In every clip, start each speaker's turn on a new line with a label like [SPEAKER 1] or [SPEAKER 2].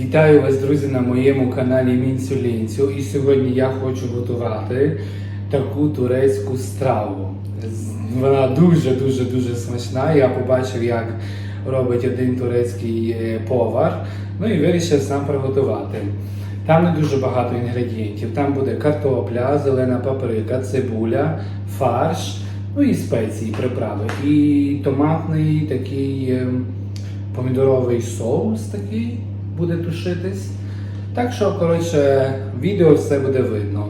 [SPEAKER 1] Вітаю вас, друзі, на моєму каналі Мінцюлінцю. І сьогодні я хочу готувати таку турецьку страву. Вона дуже дуже дуже смачна. Я побачив, як робить один турецький е, повар. Ну і вирішив сам приготувати. Там не дуже багато інгредієнтів. Там буде картопля, зелена паприка, цибуля, фарш, ну і спеції, приправи. І томатний такий ем, помідоровий соус такий буде тушитись. Так що, коротше, відео все буде видно,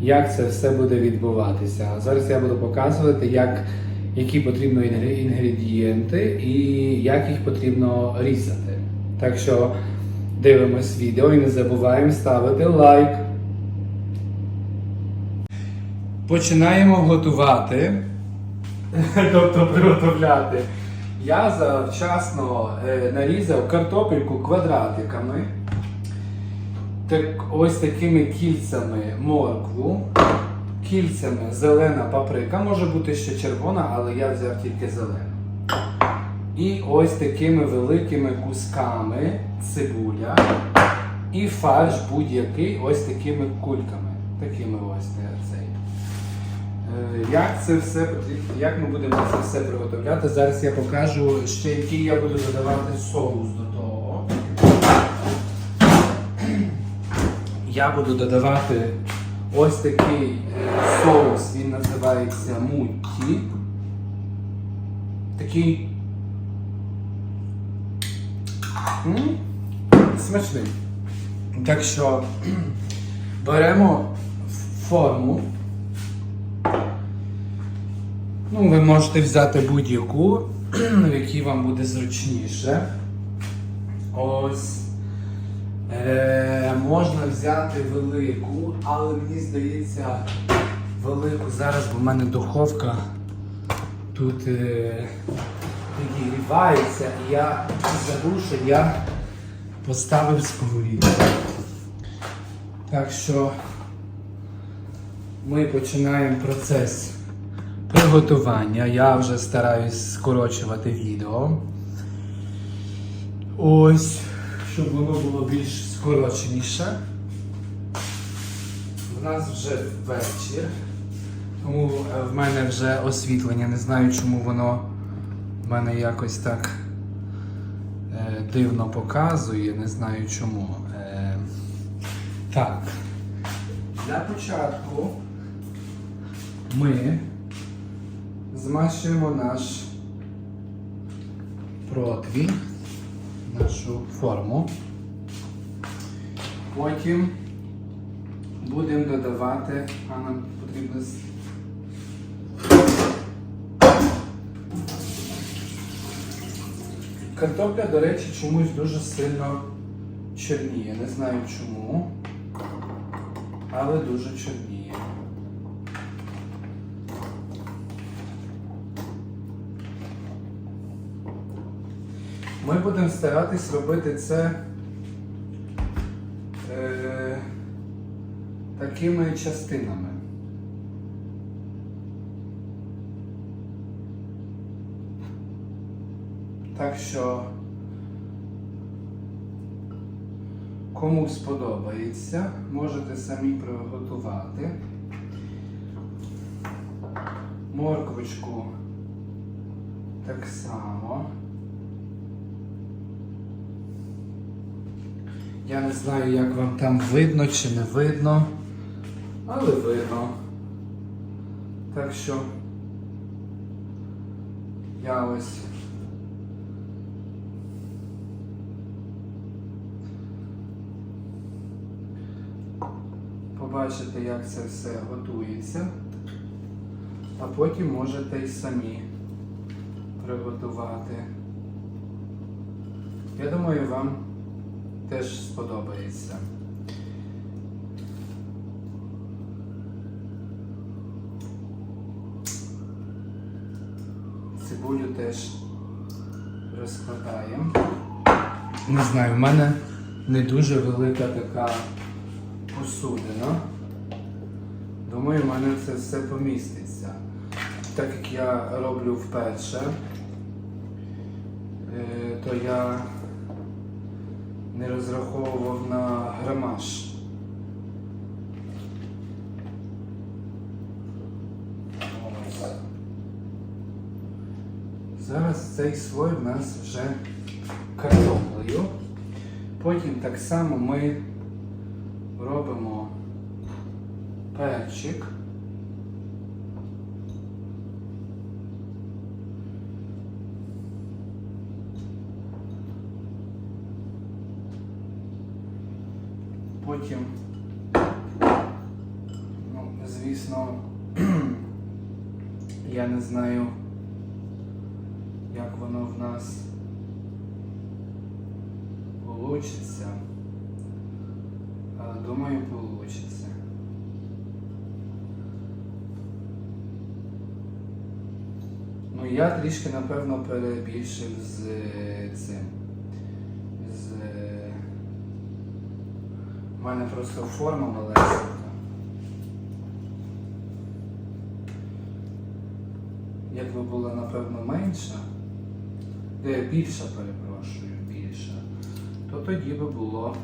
[SPEAKER 1] як це все буде відбуватися. Зараз я буду показувати, як, які потрібно інгредієнти і як їх потрібно різати. Так що дивимось відео і не забуваємо ставити лайк. Починаємо готувати, тобто приготовляти. Я завчасно е, нарізав картопельку квадратиками, так, ось такими кільцями моркву, кільцями зелена паприка, може бути ще червона, але я взяв тільки зелену. І ось такими великими кусками цибуля і фарш будь-який ось такими кульками. Такими ось цей. Е, Як це все як ми будемо це все приготовляти? Зараз я покажу ще який я буду додавати соус до того. Я буду додавати ось такий е, соус, він називається мутті. Такий м, смачний. Так що беремо форму. Ну, ви можете взяти будь-яку, в якій вам буде зручніше. Ось. Е, можна взяти велику, але мені здається, велику зараз, бо в мене духовка тут е, підігрівається, і я забув, що я поставив сковорідку. Так що ми починаємо процес приготування. Я вже стараюсь скорочувати відео. Ось, щоб воно було більш скороченіше. У нас вже вечір, тому е, в мене вже освітлення. Не знаю, чому воно в мене якось так е, дивно показує, не знаю чому. Е, так, для початку ми змащуємо наш противінь, нашу форму. Потім будемо додавати, а нам потрібно Картопля, до речі, чомусь дуже сильно чорніє. Не знаю чому, але дуже чорніє. Ми будемо старатись робити це е, такими частинами. Так що кому сподобається, можете самі приготувати. Морквочку так само. Я не знаю, як вам там видно чи не видно, але видно. Так що я ось побачите, як це все готується, а потім можете й самі приготувати. Я думаю, вам теж сподобається. Цибулю теж розкладаємо. Не знаю, в мене не дуже велика така посудина. Думаю, в мене це все поміститься. Так як я роблю вперше, е, то я не розраховував на грамаж. Ось. Зараз цей слой в нас вже картоплею. Потім так само ми робимо перчик. Потім, ну, звісно, я не знаю, як воно в нас. Але думаю, получиться. Ну, я трішки, напевно, перебільшив з е, цим. У мене просто форма маленька. Якби була, напевно, менша, де більша, перепрошую, більша, то тоді би було.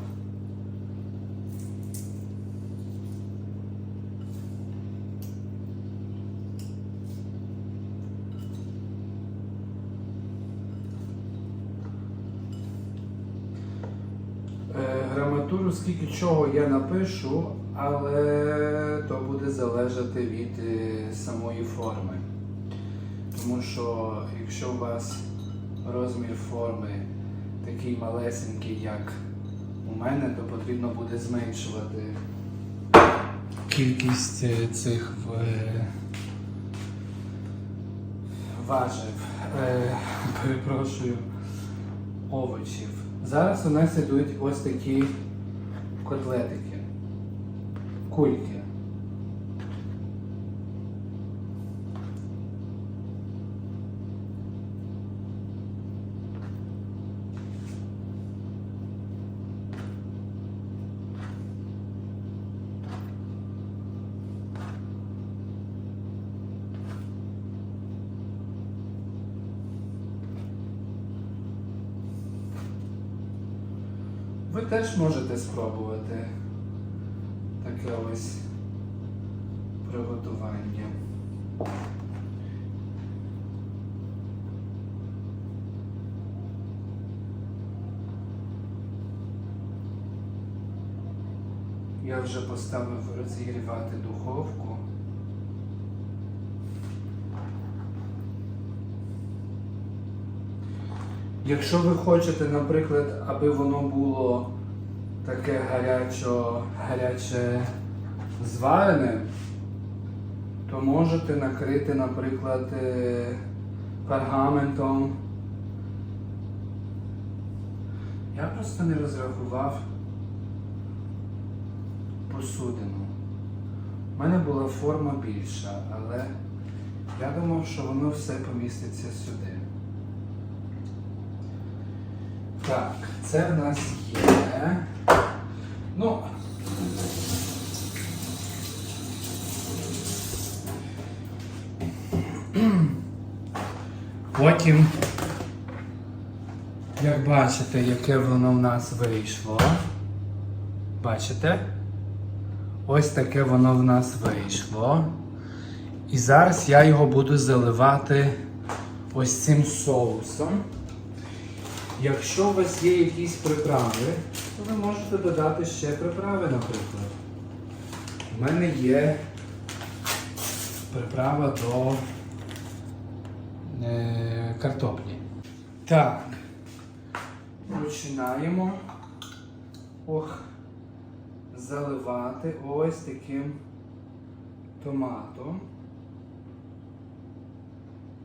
[SPEAKER 1] Граматуру скільки чого я напишу, але то буде залежати від е, самої форми. Тому що якщо у вас розмір форми такий малесенький, як у мене, то потрібно буде зменшувати кількість е, цих е, важив, перепрошую, овочів. Зараз у нас ідуть ось такі котлетики, кульки. Ви теж можете спробувати таке ось приготування. Я вже поставив розігрівати духовку. Якщо ви хочете, наприклад, аби воно було таке гарячо, гаряче зварене, то можете накрити, наприклад, е, пергаментом. Я просто не розрахував посудину. У мене була форма більша, але я думав, що воно все поміститься сюди. Так, це в нас є. Ну. Потім, як бачите, яке воно в нас вийшло. Бачите? Ось таке воно в нас вийшло. І зараз я його буду заливати ось цим соусом. Якщо у вас є якісь приправи, то ви можете додати ще приправи, наприклад. У мене є приправа до е, картоплі. Так, починаємо ох, заливати ось таким томатом.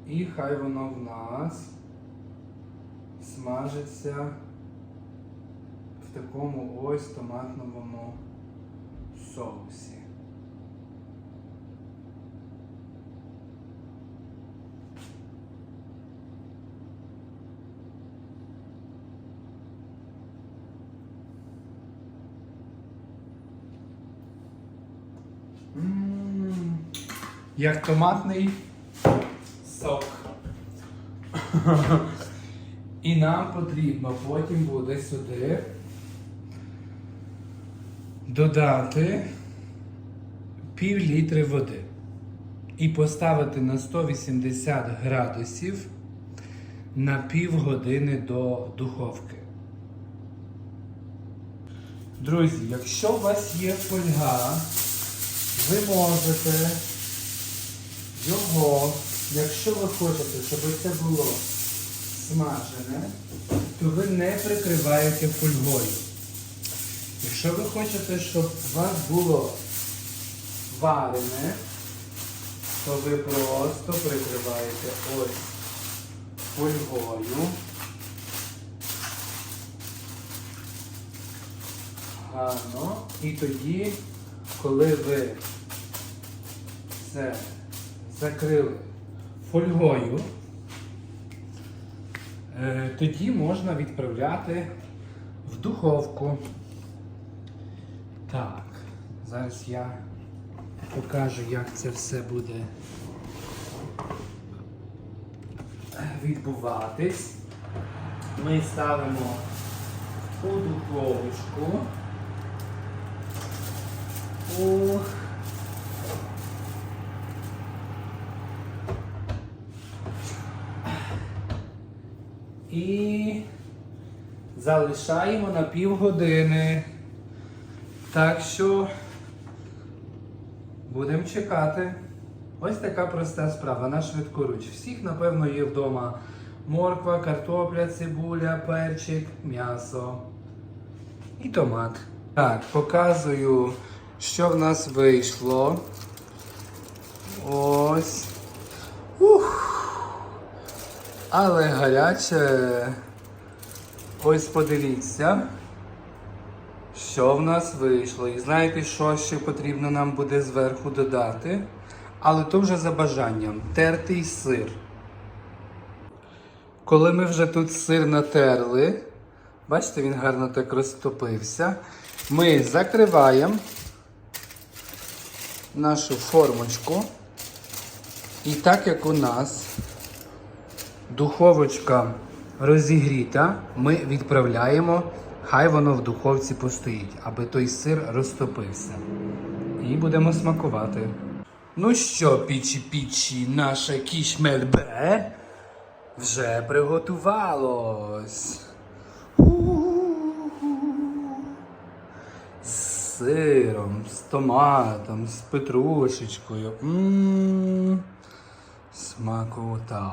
[SPEAKER 1] І хай воно в нас смажиться в такому ось томатному соусі. Як томатний сок. І нам потрібно потім буде сюди додати пів літри води і поставити на 180 градусів на півгодини до духовки. Друзі, якщо у вас є фольга, ви можете його, якщо ви хочете, щоб це було смажене, то ви не прикриваєте фольгою. Якщо ви хочете, щоб у вас було варене, то ви просто прикриваєте ось фольгою. Гарно. І тоді, коли ви це закрили фольгою, тоді можна відправляти в духовку. Так, зараз я покажу, як це все буде відбуватись. Ми ставимо у духовочку. У і залишаємо на півгодини. Так що будемо чекати. Ось така проста справа на швидкоруч. Всіх, напевно, є вдома морква, картопля, цибуля, перчик, м'ясо і томат. Так, показую, що в нас вийшло. Ось. Але гаряче. Ось подивіться, що в нас вийшло. І знаєте, що ще потрібно нам буде зверху додати? Але то вже за бажанням. Тертий сир. Коли ми вже тут сир натерли, бачите, він гарно так розтопився. Ми закриваємо нашу формочку. І так як у нас духовочка розігріта, ми відправляємо, хай воно в духовці постоїть, аби той сир розтопився. І будемо смакувати. Ну що, пічі-пічі, наше кішмельбе вже приготувалось. З сиром, з томатом, з петрушечкою. М-м-м. Смакота.